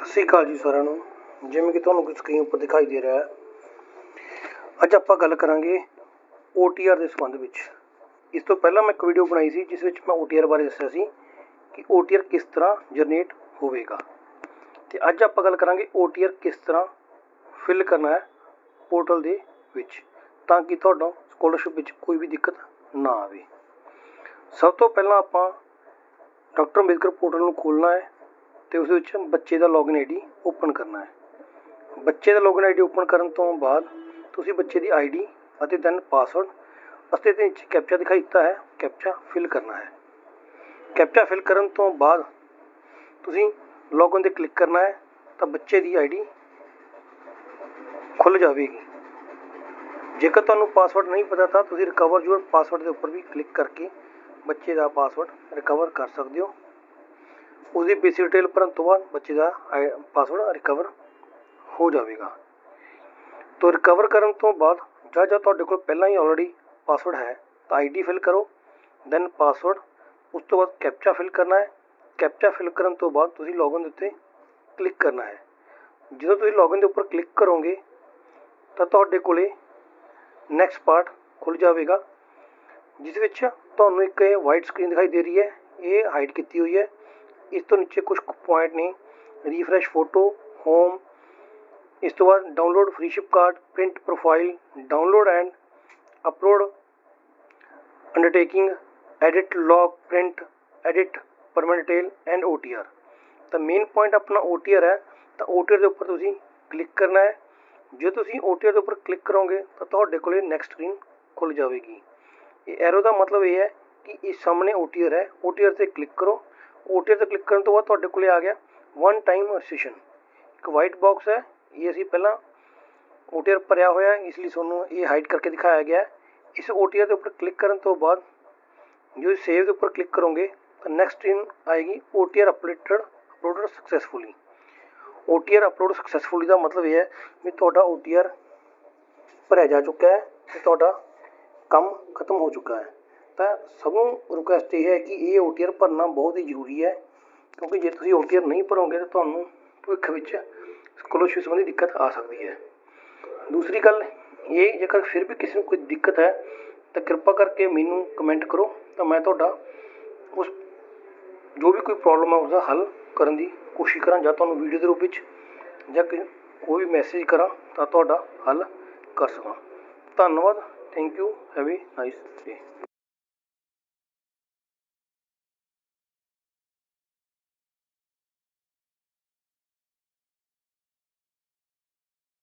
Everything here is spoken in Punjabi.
ਸਤਿ ਸ਼੍ਰੀ ਅਕਾਲ ਜੀ ਸਾਰਿਆਂ ਨੂੰ। ਜਿਵੇਂ ਕਿ ਤੁਹਾਨੂੰ ਸਕਰੀਨ ਉੱਪਰ ਦਿਖਾਈ ਦੇ ਰਿਹਾ ਹੈ। ਅੱਜ ਆਪਾਂ ਗੱਲ ਕਰਾਂਗੇ OTR ਦੇ ਸੰਬੰਧ ਵਿੱਚ। ਇਸ ਤੋਂ ਪਹਿਲਾਂ ਮੈਂ ਇੱਕ ਵੀਡੀਓ ਬਣਾਈ ਸੀ, ਜਿਸ ਵਿੱਚ ਮੈਂ OTR ਬਾਰੇ ਦੱਸਿਆ ਸੀ ਕਿ OTR ਕਿਸ ਤਰ੍ਹਾਂ ਜਨਰੇਟ ਹੋਵੇਗਾ। ਤੇ ਅੱਜ ਆਪਾਂ ਗੱਲ ਕਰਾਂਗੇ OTR ਕਿਸ ਤਰ੍ਹਾਂ ਫਿਲ ਕਰਨਾ ਹੈ ਪੋਰਟਲ ਦੇ ਵਿੱਚ, ਤਾਂ ਕਿ ਤੁਹਾਡਾ ਸਕਾਲਰਸ਼ਿਪ ਵਿੱਚ ਕੋਈ ਵੀ ਦਿੱਕਤ ਨਾ ਆਵੇ। ਸਭ ਤੋਂ ਪਹਿਲਾਂ ਆਪਾਂ ਡਾਕਟਰ ਅੰਬੇਦਕਰ ਪੋਰਟਲ ਨੂੰ ਖੋਲ੍ਹਣਾ ਹੈ। ਤੇ ਉਸ ਵਿੱਚ ਬੱਚੇ ਦਾ ਲੌਗਇਨ ਆਈਡੀ ਓਪਨ ਕਰਨਾ ਹੈ। ਬੱਚੇ ਦਾ ਲੌਗਇਨ ਆਈਡੀ ਓਪਨ ਕਰਨ ਤੋਂ ਬਾਅਦ ਤੁਸੀਂ ਬੱਚੇ ਦੀ ਆਈਡੀ ਅਤੇ ਦੈਨ ਪਾਸਵਰਡ ਅਤੇ ਤੇ ਵਿੱਚ ਕੈਪਚਾ ਦਿਖਾਈ ਦਿੱਤਾ ਹੈ। ਕੈਪਚਾ ਫਿਲ ਕਰਨਾ ਹੈ। ਕੈਪਚਾ ਫਿਲ ਕਰਨ ਤੋਂ ਬਾਅਦ ਤੁਸੀਂ ਲੌਗਇਨ ਤੇ ਕਲਿੱਕ ਕਰਨਾ ਹੈ ਤਾਂ ਬੱਚੇ ਦੀ ਆਈਡੀ ਖੁੱਲ ਜਾਵੇਗੀ। ਜੇਕਰ ਤੁਹਾਨੂੰ ਪਾਸਵਰਡ ਨਹੀਂ ਪਤਾ ਤਾਂ ਤੁਸੀਂ ਰਿਕਵਰ ਯੂਰ ਪਾਸਵਰਡ ਦੇ ਉੱਪਰ ਵੀ ਕਲਿੱਕ ਕਰਕੇ ਬੱਚੇ ਦਾ ਪਾਸਵਰਡ ਰਿਕਵਰ ਕਰ ਸਕਦੇ ਹੋ। ਉਹਦੀ ਬੇਸਿਕ ਡਿਟੇਲ ਭਰਨ ਤੋਂ ਬਾਅਦ ਬੱਚੇ ਦਾ ਪਾਸਵਰਡ ਰਿਕਵਰ ਹੋ ਜਾਵੇਗਾ ਤੋਂ ਰਿਕਵਰ ਕਰਨ ਤੋਂ ਬਾਅਦ ਜਾਂ ਜਾਂ ਤੁਹਾਡੇ ਕੋਲ ਪਹਿਲਾਂ ਹੀ ਆਲਰੇਡੀ ਪਾਸਵਰਡ ਹੈ ਤਾਂ ਆਈਡੀ ਫਿਲ ਕਰੋ ਦੈਨ ਪਾਸਵਰਡ ਉਸ ਤੋਂ ਬਾਅਦ ਕੈਪਚਾ ਫਿਲ ਕਰਨਾ ਹੈ ਕੈਪਚਾ ਫਿਲ ਕਰਨ ਤੋਂ ਬਾਅਦ ਤੁਸੀਂ ਲੌਗਇਨ ਦੇ ਉੱਤੇ ਕਲਿੱਕ ਕਰਨਾ ਹੈ ਜਦੋਂ ਤੁਸੀਂ ਲੌਗਇਨ ਦੇ ਉੱਪਰ ਕਲਿੱਕ ਕਰੋਗੇ ਤਾਂ ਤੁਹਾਡੇ ਕੋਲੇ ਨੈਕਸਟ ਪਾਰਟ ਖੁੱਲ ਜਾਵੇਗਾ ਜਿਸ ਵਿੱਚ ਤੁਹਾਨੂੰ ਇੱਕ ਇਹ ਵਾਈਟ ਸਕਰੀਨ ਦਿਖਾਈ ਦੇ ਰਹੀ ਹੈ ਇਹ ਹਾਈਡ ਕੀਤੀ ਹੋਈ ਹੈ ਇਸ ਤੋਂ ਨੀਚੇ ਕੁਝ ਪੁਆਇੰਟ ਨੇ ਰੀਫਰੈਸ਼ ਫੋਟੋ ਹੋਮ ਇਸ ਤੋਂ ਬਾਅਦ download free ship card print profile download and upload undertaking edit log print edit permanent detail and OTR ਤਾਂ ਮੇਨ ਪੁਆਇੰਟ ਆਪਣਾ OTR ਹੈ ਤਾਂ OTR ਦੇ ਉੱਪਰ ਤੁਸੀਂ ਕਲਿੱਕ ਕਰਨਾ ਹੈ ਜੇ ਤੁਸੀਂ OTR ਦੇ ਉੱਪਰ ਕਲਿੱਕ ਕਰੋਗੇ ਤਾਂ ਤੁਹਾਡੇ ਕੋਲੇ ਨੈਕਸਟ ਸਕਰੀਨ ਖੁੱਲ ਜਾਵੇਗੀ ਇਹ ਐਰੋ ਦਾ ਮਤਲਬ ਇਹ ਹੈ ਕਿ ਇਸ ਸਾਹਮਣੇ OTR ਹੈ OTR ਤੇ ਕਲਿੱਕ ਕਰੋ OTR ਤੇ ਕਲਿੱਕ ਕਰਨ ਤੋਂ ਬਾਅਦ ਤੁਹਾਡੇ ਕੋਲੇ ਆ ਗਿਆ ਵਨ ਟਾਈਮ ਸੈਸ਼ਨ ਇੱਕ ਵਾਈਟ ਬਾਕਸ ਹੈ ਇਹ ਅਸੀਂ ਪਹਿਲਾਂ OTR ਭਰਿਆ ਹੋਇਆ ਹੈ ਇਸ ਲਈ ਤੁਹਾਨੂੰ ਇਹ ਹਾਈਡ ਕਰਕੇ ਦਿਖਾਇਆ ਗਿਆ ਹੈ ਇਸ OTR ਦੇ ਉੱਪਰ ਕਲਿੱਕ ਕਰਨ ਤੋਂ ਬਾਅਦ ਜੋ ਸੇਵ ਦੇ ਉੱਪਰ ਕਲਿੱਕ ਕਰੋਗੇ ਤਾਂ ਨੈਕਸਟ ਸਕਰੀਨ ਆਏਗੀ OTR updated uploaded successfully OTR upload successfully ਦਾ ਮਤਲਬ ਇਹ ਹੈ ਵੀ ਤੁਹਾਡਾ OTR ਭਰਿਆ ਜਾ ਚੁੱਕਾ ਹੈ ਤੇ ਤੁਹਾਡਾ ਕੰਮ ਖਤਮ ਹੋ ਚੁੱਕਾ ਹੈ ਤਾਂ ਸਭ ਨੂੰ ਰਿਕੁਐਸਟ ਇਹ ਹੈ ਕਿ ਇਹ OTR ਭਰਨਾ ਬਹੁਤ ਹੀ ਜ਼ਰੂਰੀ ਹੈ, ਕਿਉਂਕਿ ਜੇ ਤੁਸੀਂ OTR ਨਹੀਂ ਭਰੋਗੇ ਤਾਂ ਤੁਹਾਨੂੰ ਭਵਿੱਖ ਵਿੱਚ ਸਕੋਲਰਸ਼ਿਪ ਸੰਬੰਧੀ ਦਿੱਕਤ ਆ ਸਕਦੀ ਹੈ। ਦੂਸਰੀ ਗੱਲ ਇਹ, ਜੇਕਰ ਫਿਰ ਵੀ ਕਿਸੇ ਨੂੰ ਕੋਈ ਦਿੱਕਤ ਹੈ, ਤਾਂ ਕਿਰਪਾ ਕਰਕੇ ਮੈਨੂੰ ਕਮੈਂਟ ਕਰੋ, ਤਾਂ ਮੈਂ ਤੁਹਾਡਾ ਉਸ ਜੋ ਵੀ ਕੋਈ ਪ੍ਰੋਬਲਮ ਹੈ ਉਸਦਾ ਹੱਲ ਕਰਨ ਦੀ ਕੋਸ਼ਿਸ਼ ਕਰਾਂ, ਜਾਂ ਤੁਹਾਨੂੰ ਵੀਡੀਓ ਦੇ ਰੂਪ ਵਿੱਚ ਜਾਂ ਕੋਈ ਵੀ ਮੈਸੇਜ ਕਰਾਂ, ਤਾਂ ਤੁਹਾਡਾ ਹੱਲ ਕਰ ਸਕਾਂ। ਧੰਨਵਾਦ thank you have a nice day